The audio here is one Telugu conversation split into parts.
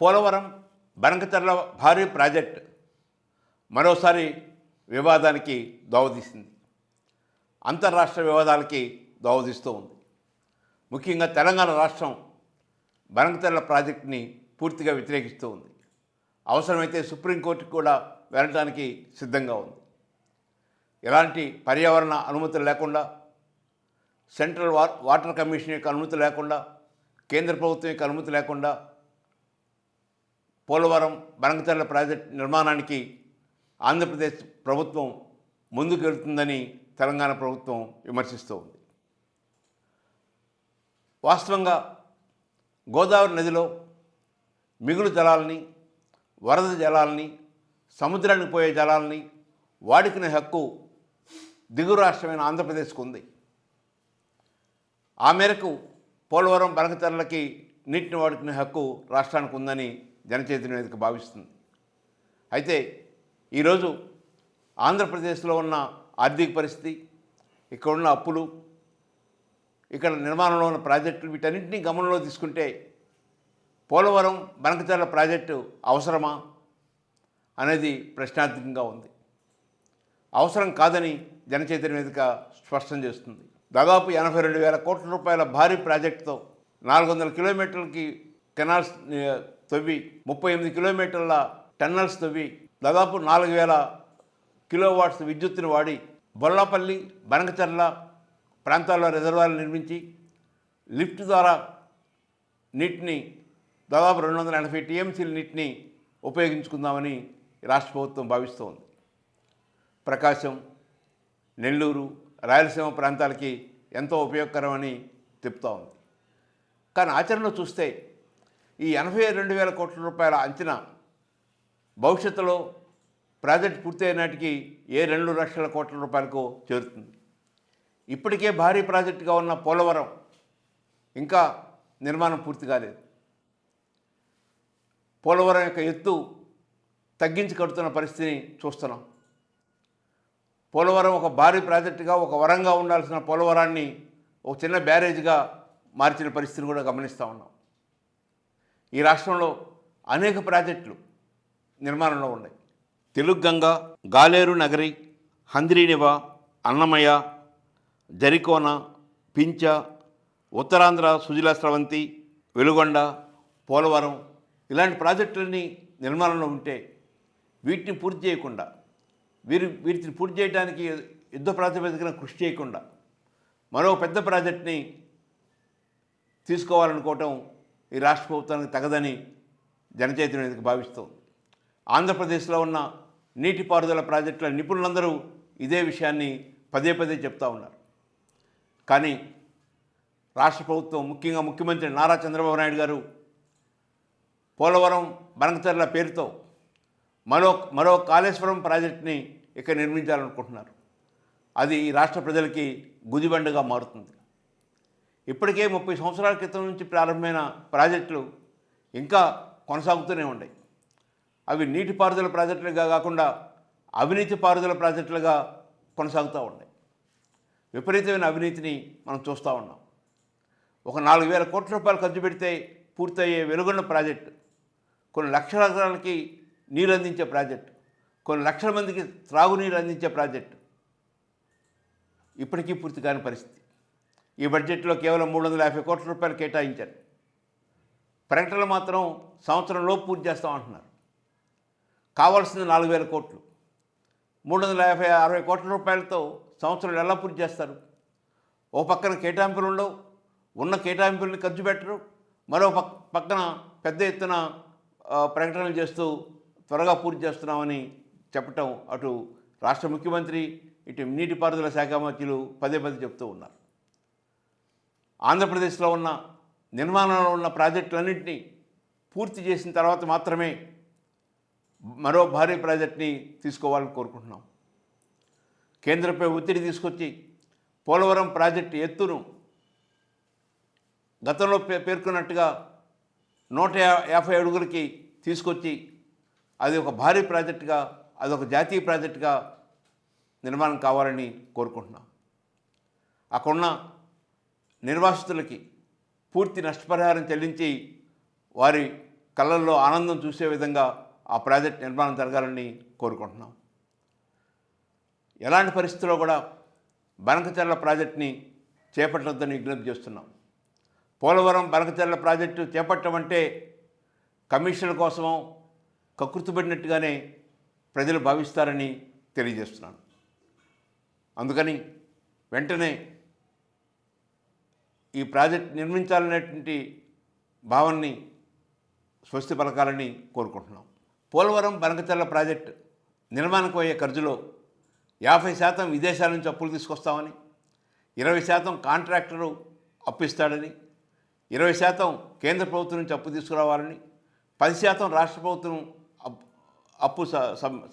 పోలవరం బనకచర్ల భారీ ప్రాజెక్ట్ మరోసారి వివాదానికి దోవదీసింది అంతర్రాష్ట్ర వివాదాలకి దోవదీస్తూ ఉంది. ముఖ్యంగా తెలంగాణ రాష్ట్రం బనకచర్ల ప్రాజెక్టుని పూర్తిగా వ్యతిరేకిస్తూ ఉంది. అవసరమైతే సుప్రీంకోర్టుకు కూడా వెళ్ళడానికి సిద్ధంగా ఉంది. ఎలాంటి పర్యావరణ అనుమతులు లేకుండా సెంట్రల్ వాటర్ కమిషన్ యొక్క అనుమతి లేకుండా కేంద్ర ప్రభుత్వం యొక్క అనుమతి లేకుండా పోలవరం బనకచర్ల ప్రాజెక్ట్ నిర్మాణానికి ఆంధ్రప్రదేశ్ ప్రభుత్వం ముందుకెళ్తుందని తెలంగాణ ప్రభుత్వం విమర్శిస్తూ ఉంది. వాస్తవంగా గోదావరి నదిలో మిగులు జలాలని వరద జలాలని సముద్రానికి పోయే జలాలని వాడుకునే హక్కు దిగువ రాష్ట్రమైన ఆంధ్రప్రదేశ్కు ఉంది. ఆ మేరకు పోలవరం బనకచర్లకి నీటిని వాడుకునే హక్కు రాష్ట్రానికి ఉందని జనచైతన్య వేదిక భావిస్తుంది. అయితే ఈరోజు ఆంధ్రప్రదేశ్లో ఉన్న ఆర్థిక పరిస్థితి ఇక్కడ ఉన్న అప్పులు ఇక్కడ నిర్మాణంలో ఉన్న ప్రాజెక్టులు వీటన్నింటినీ గమనంలో తీసుకుంటే పోలవరం బనకచర్ల ప్రాజెక్టు అవసరమా అనేది ప్రశ్నార్థకంగా ఉంది. అవసరం కాదని జనచైతన్య వేదిక స్పష్టం చేస్తుంది. దాదాపు ఎనభై రెండు వేల కోట్ల రూపాయల భారీ ప్రాజెక్టుతో నాలుగు వందల కిలోమీటర్లకి కెనాల్స్ తవ్వి ముప్పై ఎనిమిది కిలోమీటర్ల టన్నల్స్ తవ్వి దాదాపు నాలుగు వేల కిలోవాట్స్ విద్యుత్తును వాడి బొల్లాపల్లి బనకచర్ల ప్రాంతాల్లో రిజర్వాయర్లు నిర్మించి లిఫ్ట్ ద్వారా నీటిని దాదాపు రెండు వందల ఎనభై టీఎంసీల నీటిని ఉపయోగించుకుందామని రాష్ట్ర ప్రభుత్వం భావిస్తోంది. ప్రకాశం నెల్లూరు రాయలసీమ ప్రాంతాలకి ఎంతో ఉపయోగకరమని చెప్తా ఉంది. కానీ ఆచరణలో చూస్తే ఈ ఎనభై రెండు వేల కోట్ల రూపాయల అంచనా భవిష్యత్తులో ప్రాజెక్ట్ పూర్తయ్యే నాటికి ఏ రెండు లక్షల కోట్ల రూపాయలకు చేరుతుంది. ఇప్పటికే భారీ ప్రాజెక్టుగా ఉన్న పోలవరం ఇంకా నిర్మాణం పూర్తి కాలేదు. పోలవరం యొక్క ఎత్తు తగ్గించి కడుతున్న పరిస్థితిని చూస్తున్నాం. పోలవరం ఒక భారీ ప్రాజెక్టుగా ఒక వరంగా ఉండాల్సిన పోలవరాన్ని ఒక చిన్న బ్యారేజ్గా మార్చిన పరిస్థితిని కూడా గమనిస్తూ ఉన్నాం. ఈ రాష్ట్రంలో అనేక ప్రాజెక్టులు నిర్మాణంలో ఉన్నాయి. తెలుగు గంగ గాలేరు నగరి హంద్రీనివ అన్నమయ్య జరికోన పించ ఉత్తరాంధ్ర సుజల స్రవంతి వెలుగొండ పోలవరం ఇలాంటి ప్రాజెక్టులన్నీ నిర్మాణంలో ఉంటే వీటిని పూర్తి చేయకుండా వీరి వీటిని పూర్తి చేయడానికి యుద్ధ ప్రాతిపదికన కృషి చేయకుండా మరో పెద్ద ప్రాజెక్ట్ని తీసుకోవాలనుకోవటం ఈ రాష్ట్ర ప్రభుత్వానికి తగదని జనచైతన్యం వేదిక భావిస్తోంది. ఆంధ్రప్రదేశ్లో ఉన్న నీటిపారుదల ప్రాజెక్టుల నిపుణులందరూ ఇదే విషయాన్ని పదే పదే చెప్తా ఉన్నారు. కానీ రాష్ట్ర ప్రభుత్వం ముఖ్యంగా ముఖ్యమంత్రి నారా చంద్రబాబు నాయుడు గారు పోలవరం బనకచర్ల పేరుతో మరో మరో కాళేశ్వరం ప్రాజెక్ట్ని ఇక్కడ నిర్మించాలనుకుంటున్నారు. అది ఈ రాష్ట్ర ప్రజలకి గుదిబండగా మారుతుంది. ఇప్పటికే ముప్పై సంవత్సరాల క్రితం నుంచి ప్రారంభమైన ప్రాజెక్టులు ఇంకా కొనసాగుతూనే ఉన్నాయి. అవి నీటిపారుదల ప్రాజెక్టులుగా కాకుండా అవినీతి పారుదల ప్రాజెక్టులుగా కొనసాగుతూ ఉన్నాయి. విపరీతమైన అవినీతిని మనం చూస్తూ ఉన్నాం. ఒక నాలుగు వేల కోట్ల రూపాయలు ఖర్చు పెడితే పూర్తయ్యే వెలుగొండ ప్రాజెక్టు కొన్ని లక్షల ఎకరాలకి నీరు అందించే ప్రాజెక్టు కొన్ని లక్షల మందికి త్రాగునీరు అందించే ప్రాజెక్టు ఇప్పటికీ పూర్తి కాని పరిస్థితి. ఈ బడ్జెట్లో కేవలం మూడు వందల యాభై కోట్ల రూపాయలు కేటాయించారు. ప్రకటనలు మాత్రం సంవత్సరంలో పూర్తి చేస్తామంటున్నారు కావాల్సింది నాలుగు వేల కోట్లు. మూడు వందల యాభై అరవై కోట్ల రూపాయలతో సంవత్సరం ఎలా పూర్తి చేస్తారు? ఓ పక్కన కేటాయింపులు ఉండవు ఉన్న కేటాయింపుల్ని ఖర్చు పెట్టరు మరో పక్ పక్కన పెద్ద ఎత్తున ప్రకటనలు చేస్తూ త్వరగా పూర్తి చేస్తున్నామని చెప్పటం అటు రాష్ట్ర ముఖ్యమంత్రి ఇటు నీటిపారుదల శాఖ మంత్రులు పదే పదే చెప్తూ ఉన్నారు. ఆంధ్రప్రదేశ్లో ఉన్న నిర్మాణంలో ఉన్న ప్రాజెక్టులన్నింటినీ పూర్తి చేసిన తర్వాత మాత్రమే మరో భారీ ప్రాజెక్ట్ని తీసుకోవాలని కోరుకుంటున్నాం. కేంద్రంపై ఒత్తిడి తీసుకొచ్చి పోలవరం ప్రాజెక్టు ఎత్తును గతంలో పే పేర్కొన్నట్టుగా నూట యాభై అడుగులకి తీసుకొచ్చి అది ఒక భారీ ప్రాజెక్టుగా అది ఒక జాతీయ ప్రాజెక్టుగా నిర్మాణం కావాలని కోరుకుంటున్నాం. అక్కడున్న నిర్వాసితులకి పూర్తి నష్టపరిహారం చెల్లించి వారి కళ్ళల్లో ఆనందం చూసే విధంగా ఆ ప్రాజెక్ట్ నిర్మాణం జరగాలని కోరుకుంటున్నాం. ఎలాంటి పరిస్థితుల్లో కూడా బనకచర్ల ప్రాజెక్ట్ని చేపట్టొద్దని విజ్ఞప్తి చేస్తున్నాం. పోలవరం బనకచర్ల ప్రాజెక్టు చేపట్టమంటే కమిషన్ల కోసం కకృతిపడినట్టుగానే ప్రజలు భావిస్తారని తెలియజేస్తున్నాను. అందుకని వెంటనే ఈ ప్రాజెక్ట్ నిర్మించాలనేటువంటి భావాన్ని స్వస్తి పలకాలని కోరుకుంటున్నాం. పోలవరం బనకచర్ల ప్రాజెక్టు నిర్మాణకు అయ్యే ఖర్చులో యాభై శాతం విదేశాల నుంచి అప్పులు తీసుకొస్తామని ఇరవై శాతం కాంట్రాక్టరు అప్పిస్తాడని ఇరవై శాతం కేంద్ర ప్రభుత్వం నుంచి అప్పు తీసుకురావాలని పది శాతం రాష్ట్ర ప్రభుత్వం అప్- అప్పు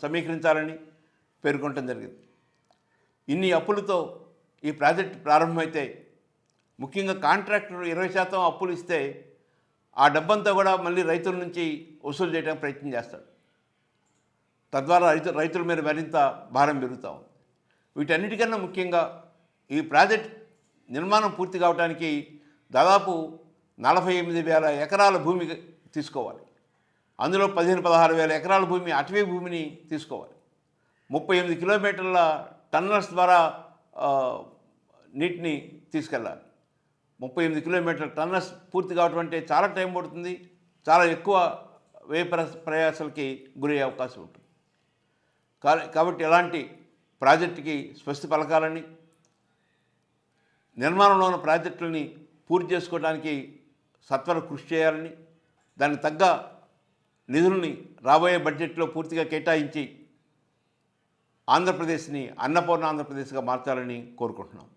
సమీకరించాలని పేర్కొనటం జరిగింది. ఇన్ని అప్పులతో ఈ ప్రాజెక్టు ప్రారంభమైతే ముఖ్యంగా కాంట్రాక్టర్ ఇరవై శాతం అప్పులు ఇస్తే ఆ డబ్బంతా కూడా మళ్ళీ రైతుల నుంచి వసూలు చేయడానికి ప్రయత్నం చేస్తాడు. తద్వారా రైతు రైతుల మీద మరింత భారం పెరుగుతూ ఉంది. వీటన్నిటికన్నా ముఖ్యంగా ఈ ప్రాజెక్ట్ నిర్మాణం పూర్తి కావడానికి దాదాపు నలభై ఎనిమిది వేల ఎకరాల భూమి తీసుకోవాలి. అందులో పదిహేను పదహారు వేల ఎకరాల భూమి అటవీ భూమిని తీసుకోవాలి. ముప్పై ఎనిమిది కిలోమీటర్ల టన్నల్స్ ద్వారా నీటిని తీసుకెళ్ళాలి. ముప్పై ఎనిమిది కిలోమీటర్ల టన్నర్స్ పూర్తి కావటం అంటే చాలా టైం పడుతుంది. చాలా ఎక్కువ వ్యయ ప్రయాసాలకి గురయ్యే అవకాశం ఉంటుంది. కా- కాబట్టి ఎలాంటి ప్రాజెక్టుకి స్వస్తి పలకాలని నిర్మాణంలో ఉన్న ప్రాజెక్టులని పూర్తి చేసుకోవడానికి సత్వర కృషి చేయాలని దానికి తగ్గ నిధుల్ని రాబోయే బడ్జెట్లో పూర్తిగా కేటాయించి ఆంధ్రప్రదేశ్ని అన్నపూర్ణ ఆంధ్రప్రదేశ్గా మార్చాలని కోరుకుంటున్నాం.